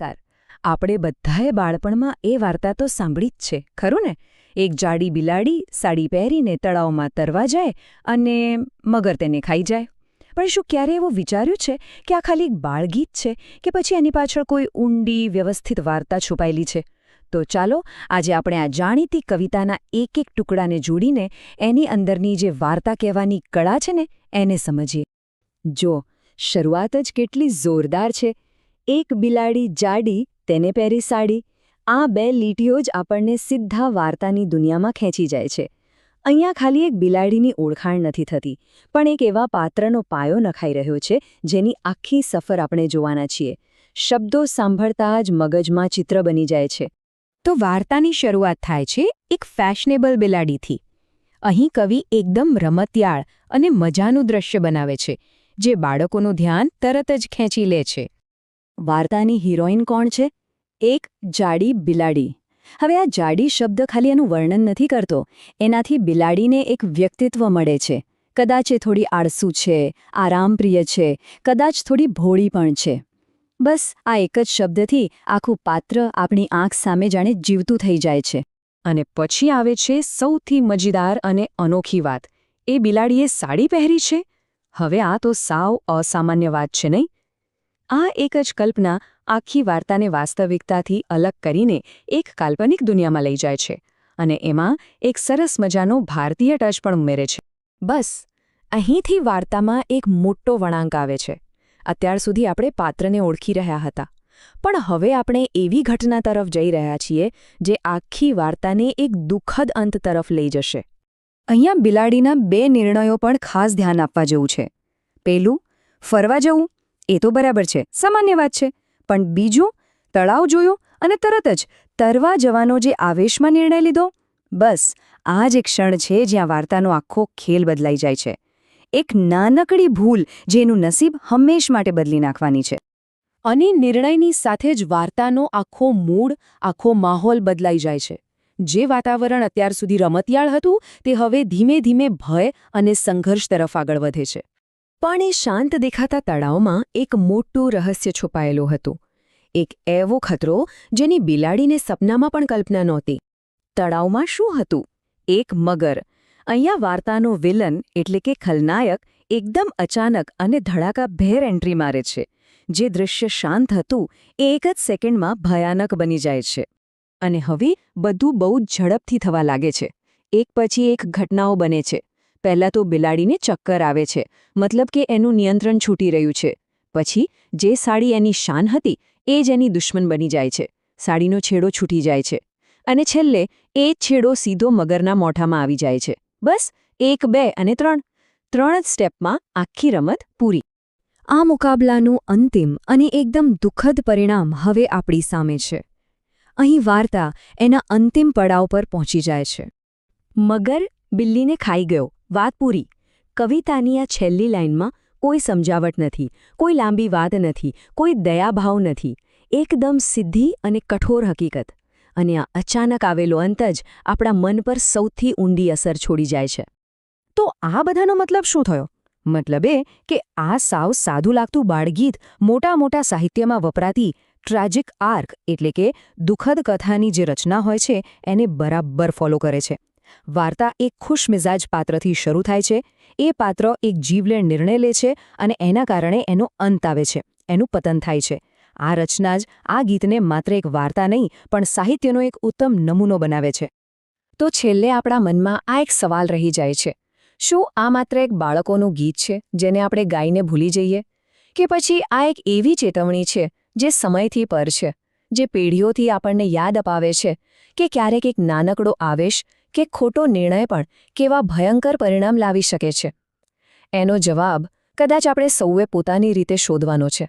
નમસ્કાર. આપણે બધાએ બાળપણમાં એ વાર્તા તો સાંભળી જ છે, ખરું ને? એક જાડી બિલાડી સાડી પહેરીને તળાવમાં તરવા જાય અને મગર તેને ખાઈ જાય. પણ શું ક્યારે એવું વિચાર્યું છે કે આ ખાલી એક બાળગીત છે કે પછી એની પાછળ કોઈ ઊંડી, વ્યવસ્થિત વાર્તા છુપાયેલી છે? તો ચાલો, આજે આપણે આ જાણીતી કવિતાના એક એક ટુકડાને જોડીને એની અંદરની જે વાર્તા કહેવાની કળા છે ને, એને સમજીએ. જો, શરૂઆત જ કેટલી જોરદાર છે. એક બિલાડી જાડી, તેને પહેરી સાડી. આ બે લીટીઓ જ આપણને સીધા વાર્તાની દુનિયામાં ખેંચી જાય છે. અહીંયા ખાલી એક બિલાડીની ઓળખાણ નથી થતી, પણ એક એવા પાત્રનો પાયો નખાઈ રહ્યો છે, જેની આખી સફર આપણે જોવાના છીએ. શબ્દો સાંભળતા જ મગજમાં ચિત્ર બની જાય છે. તો વાર્તાની શરૂઆત થાય છે એક ફેશનેબલ બિલાડીથી. અહીં કવિ એકદમ રમતિયાળ અને મજાનું દ્રશ્ય બનાવે છે, જે બાળકોનું ધ્યાન તરત જ ખેંચી લે છે. વાર્તાની હિરોઈન કોણ છે? એક, જાડી બિલાડી. હવે આ જાડી શબ્દ ખાલી એનું વર્ણન નથી કરતો. એનાથી બિલાડીને એક વ્યક્તિત્વ મળે છે. કદાચ એ થોડી આળસુ છે, આરામપ્રિય છે, કદાચ થોડી ભોળી પણ છે. બસ, આ એક જ શબ્દથી આખું પાત્ર આપણી આંખ સામે જાણે જીવતું થઈ જાય છે. અને પછી આવે છે સૌથી મજેદાર અને અનોખી વાત. એ બિલાડીએ સાડી પહેરી છે? હવે આ તો સાવ અસામાન્ય વાત છે, નહીં? આ એક જ કલ્પના આખી વાર્તાને વાસ્તવિકતાથી અલગ કરીને એક કાલ્પનિક દુનિયામાં લઈ જાય છે અને એમાં એક સરસ મજાનો ભારતીય ટચ પણ ઉમેરે છે. બસ, અહીંથી વાર્તામાં એક મોટો વળાંક આવે છે. અત્યાર સુધી આપણે પાત્રને ઓળખી રહ્યા હતા. પણ હવે આપણે એવી ઘટના તરફ જઈ રહ્યા છીએ જે આખી વાર્તાને એક દુઃખદ અંત તરફ લઈ જશે. અહીંયા બિલાડીના બે નિર્ણયો પણ ખાસ ધ્યાન આપવા જેવું છે. પેલું ફરવા જવું એ તો બરાબર છે, સામાન્ય વાત છે. પણ બીજું, તળાવ જોયું અને તરત જ તરવા જવાનો જે આવેશમાં નિર્ણય લીધો? બસ, આ જ એક ક્ષણ છે જ્યાં વાર્તાનો આખો ખેલ બદલાઈ જાય છે. એક નાનકડી ભૂલ જેનું નસીબ હંમેશ માટે બદલી નાખવાની છે. અને નિર્ણયની સાથે જ વાર્તાનો આખો મૂડ, આખો માહોલ બદલાઈ જાય છે. જે વાતાવરણ અત્યાર સુધી રમતિયાળ હતું, તે હવે ધીમે ધીમે ભય અને સંઘર્ષ તરફ આગળ વધે છે. પણ એ શાંત દેખાતા તળાવમાં એક મોટું રહસ્ય છુપાયેલું હતું. એક એવો ખતરો જેની બિલાડીને સપનામાં પણ કલ્પના નહોતી. તળાવમાં શું હતું? એક મગર. અહીંયા વાર્તાનો વિલન એટલે કે ખલનાયક એકદમ અચાનક અને ધડાકાભેર એન્ટ્રી મારે છે. જે દૃશ્ય શાંત હતું એ એક જ સેકન્ડમાં ભયાનક બની જાય છે. અને હવે બધું બહુ ઝડપથી થવા લાગે છે. એક પછી એક ઘટનાઓ બને છે. પહેલાં તો બિલાડીને ચક્કર આવે છે, મતલબ કે એનું નિયંત્રણ છૂટી રહ્યું છે. પછી, જે સાડી એની શાન હતી, એ જ એની દુશ્મન બની જાય છે. સાડીનો છેડો છૂટી જાય છે. અને છેલ્લે, એ છેડો સીધો મગરના મોઢામાં આવી જાય છે. બસ, એક, બે અને ત્રણ. ત્રણ જ સ્ટેપમાં આખી રમત પૂરી. આ મુકાબલાનું અંતિમ અને એકદમ દુઃખદ પરિણામ હવે આપણી સામે છે. અહીં વાર્તા એના અંતિમ પડાવ પર પહોંચી જાય છે. મગર બિલ્લીને ખાઈ ગયો. વાત પૂરી. કવિતાની આ છેલ્લી લાઇનમાં કોઈ સમજાવટ નથી, કોઈ લાંબી વાત નથી, કોઈ દયાભાવ નથી. એકદમ સીધી અને કઠોર હકીકત. અને આ અચાનક આવેલો અંત જ આપણા મન પર સૌથી ઊંડી અસર છોડી જાય છે. તો આ બધાનો મતલબ શું થયો? મતલબ એ કે આ સાવ સાધુ લાગતું બાળગીત મોટા મોટા સાહિત્યમાં વપરાતી ટ્રાજિક આર્ક એટલે કે દુઃખદ કથાની જે રચના હોય છે, એને બરાબર ફોલો કરે છે. વાર્તા એક ખુશમિજાજ પાત્રથી શરૂ થાય છે. એ પાત્ર એક જીવલેણ નિર્ણય લે છે અને એના કારણે એનો અંત આવે છે. એનું પતન થાય છે. આ રચના જ આ ગીતને માત્ર એક વાર્તા નહીં, પણ સાહિત્યનો એક ઉત્તમ નમૂનો બનાવે છે. તો છેલ્લે આપણા મનમાં આ એક સવાલ રહી જાય છે. શું આ માત્ર એક બાળકોનું ગીત છે, જેને આપણે ગાઈને ભૂલી જઈએ? કે પછી આ એક એવી ચેતવણી છે, જે સમયથી પર છે, જે પેઢીઓથી આપણને યાદ અપાવે છે, કે ક્યારેક એક નાનકડો આવેશ કે ખોટો નિર્ણય પણ કેવા ભયંકર પરિણામ લાવી શકે છે? એનો જવાબ કદાચ આપણે સૌએ પોતાની રીતે શોધવાનો છે.